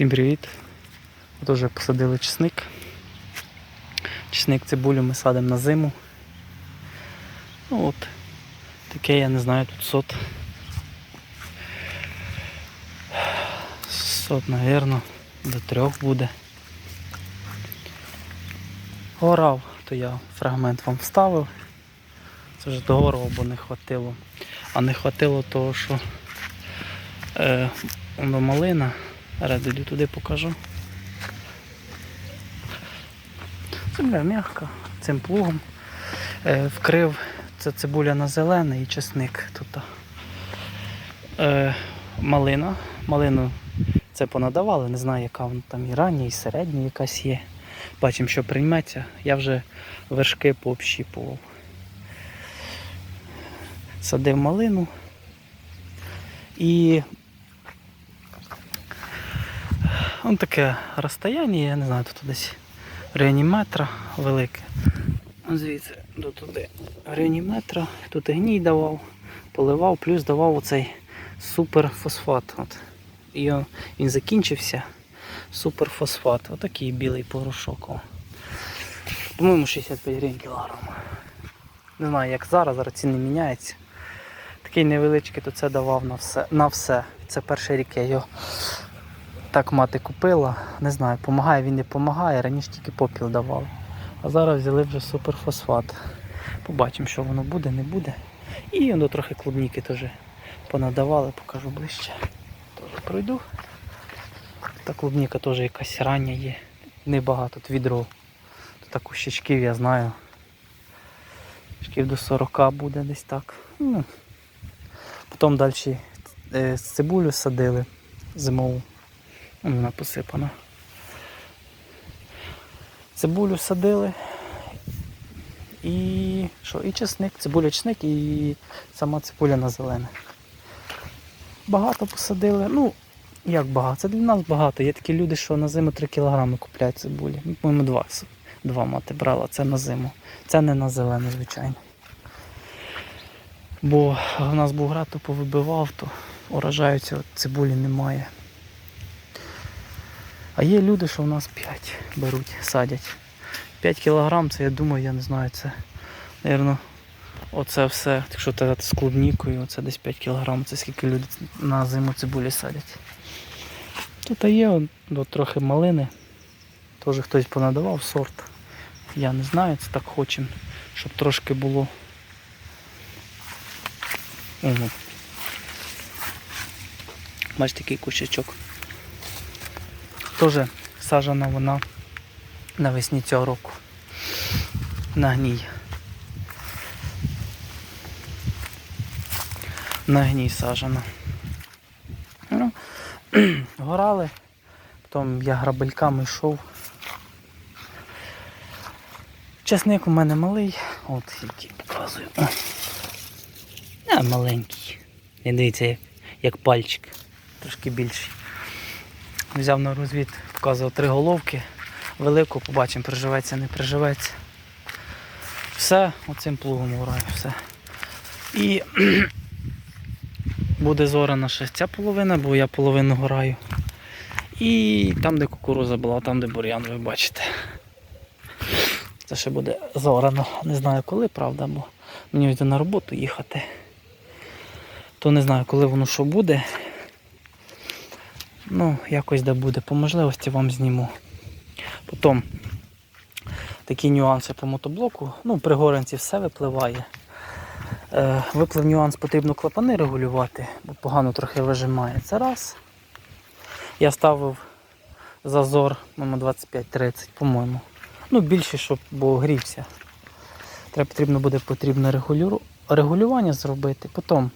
Всім привіт! От уже посадили чесник. Чесник цибулю ми садимо на зиму. Ну от, таке я не знаю, тут сот. Сот, напевно, до трьох буде. Горав, то я фрагмент вам вставив. Це ж догоров, бо не хватило. А не хватило того, що е, малина. Зараз йду туди покажу. Земля м'яка, цим плугом. Е, вкрив це цибуля на зелене і чесник тут. Е, малина. Малину це понадавали, не знаю, яка вона там і рання, і середня якась є. Бачимо, що прийметься. Я вже вершки пообщіпував. Садив малину. І Ось таке розстояння, я не знаю, тут десь районі метра велике. Звідси до туди районі метра. Тут і гній давав, поливав, плюс давав оцей суперфосфат. От. І он- він закінчився. Суперфосфат. Отакий білий порошок. По-моєму, 65 гривень кілограм. Не знаю, як зараз, зараз ціни міняються. Такий невеличкий, то це давав на все. На все. Це перший рік я його так мати купила. Не знаю, допомагає він не допомагає. Раніше тільки попіл давав. А зараз взяли вже суперфосфат. Побачимо, що воно буде, не буде. І воно трохи клубніки теж понадавали, покажу ближче. Теж пройду. Та клубніка теж якась рання є. Небагато, тут відро. Тут так кущичків я знаю. Кущичків до 40 буде десь так. Ну, Потім далі е, цибулю садили зимову. Вона посипана. Цибулю садили. І що? І чесник, цибуля чесник і сама цибуля на зелене. Багато посадили. Ну, як багато? Це для нас багато. Є такі люди, що на зиму 3 кг купляють цибулі. По-моєму, два, два мати брала, це на зиму. Це не на зелене, звичайно. Бо в нас був град, то повибивав, то урожаються, от цибулі немає. А є люди, що в нас 5 беруть, садять. 5 кілограм, це я думаю, я не знаю, це, мабуть, оце все, якщо казати з клубнікою, це десь 5 кілограм, це скільки люди на зиму цибулі садять. Тут є от, трохи малини. Теж хтось понадавав сорт. Я не знаю, це так хочемо, щоб трошки було. Угу. Бачите, такий кущачок. Теж саджана вона навесні цього року. На гній. На гній саджана. Ну, горали. Потім я грабельками йшов. Часник у мене малий. От який показую. А, маленький. Не дивіться, як пальчик. Трошки більший. Взяв на розвід, показував три головки. Велику побачимо, приживеться, не приживеться. Все, оцим плугом граю, все. І буде зорана ще ця половина, бо я половину граю. І там, де кукуруза була, там, де бур'ян, ви бачите. Це ще буде зорано. Не знаю коли, правда, бо мені йде на роботу їхати. То не знаю, коли воно що буде. Ну, якось де буде. По можливості вам зніму. Потім такі нюанси по мотоблоку. Ну, при горенці все випливає. Е, виплив нюанс, потрібно клапани регулювати, бо погано трохи вижимає. Це раз. Я ставив зазор, по-моєму, 25-30, по-моєму. Ну, більше, щоб бо грівся. Треба потрібно буде потрібно регулюру- регулювання зробити. Потім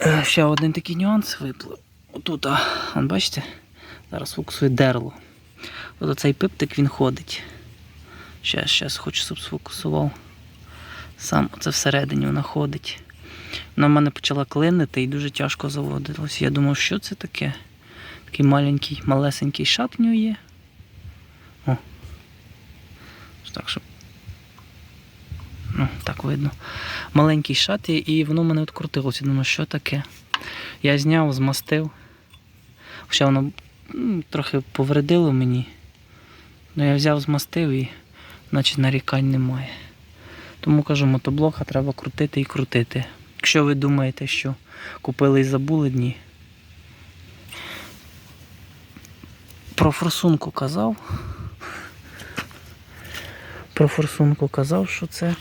е, ще один такий нюанс виплив. Отут, а, вон, бачите, зараз фокусує дерло. От оцей пиптик він ходить. Щас, щас хочу, щоб сфокусував. Сам оце всередині вона ходить. Вона в мене почала клинити і дуже тяжко заводилось. Я думав, що це таке? Такий маленький, малесенький шат в нього є. О. Так, щоб. Ну, так видно. Маленький шат і воно в мене відкрутилося. Думаю, що таке? Я зняв, змастив. Хоча воно м, трохи повредило мені. Ну я взяв змастив і наче нарікань немає. Тому кажу, мотоблока треба крутити і крутити. Якщо ви думаєте, що купили і забули дні. Про форсунку казав. Про форсунку казав, що це.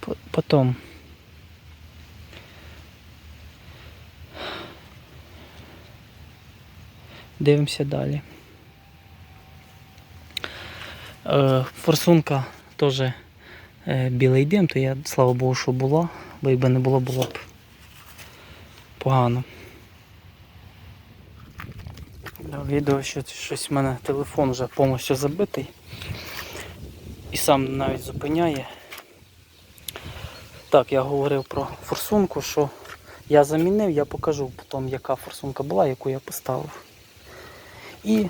По- Потім. Дивимося далі. Е, форсунка теж е, білий дим, то я, слава Богу, що було, бо якби не було, було б погано. Відео, що щось в мене телефон вже повністю забитий. І сам навіть зупиняє. Так, я говорив про форсунку, що я замінив, я покажу потім, яка форсунка була, яку я поставив. І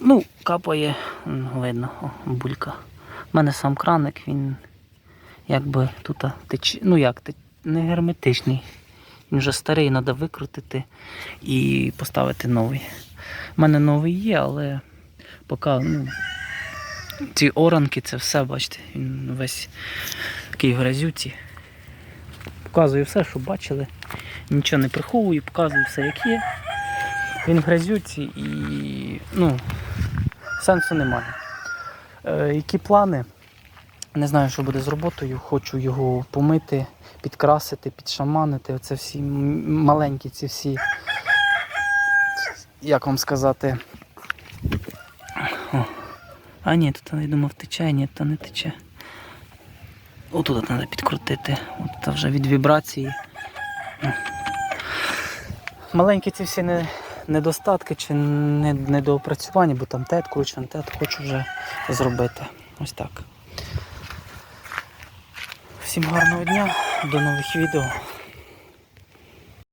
ну, капає, видно, о, булька. У мене сам краник, він якби тут тече, ну як, те- не герметичний. Він вже старий, треба викрутити і поставити новий. У мене новий є, але поки ну, ці оранки, це все, бачите, він весь такий грязюці. Показую все, що бачили. Нічого не приховую, показую все, як є. Він в грязюці і ну, сенсу немає. Е, які плани? Не знаю, що буде з роботою. Хочу його помити, підкрасити, підшаманити. Оце всі маленькі ці всі. Як вам сказати? О. А ні, тут я думав тече, ні, то не тече. Отут треба підкрутити. От вже від вібрації. Маленькі ці всі не, недостатки чи недоопрацювання, бо там тет кручен, тет хочу вже зробити. Ось так. Всім гарного дня, до нових відео.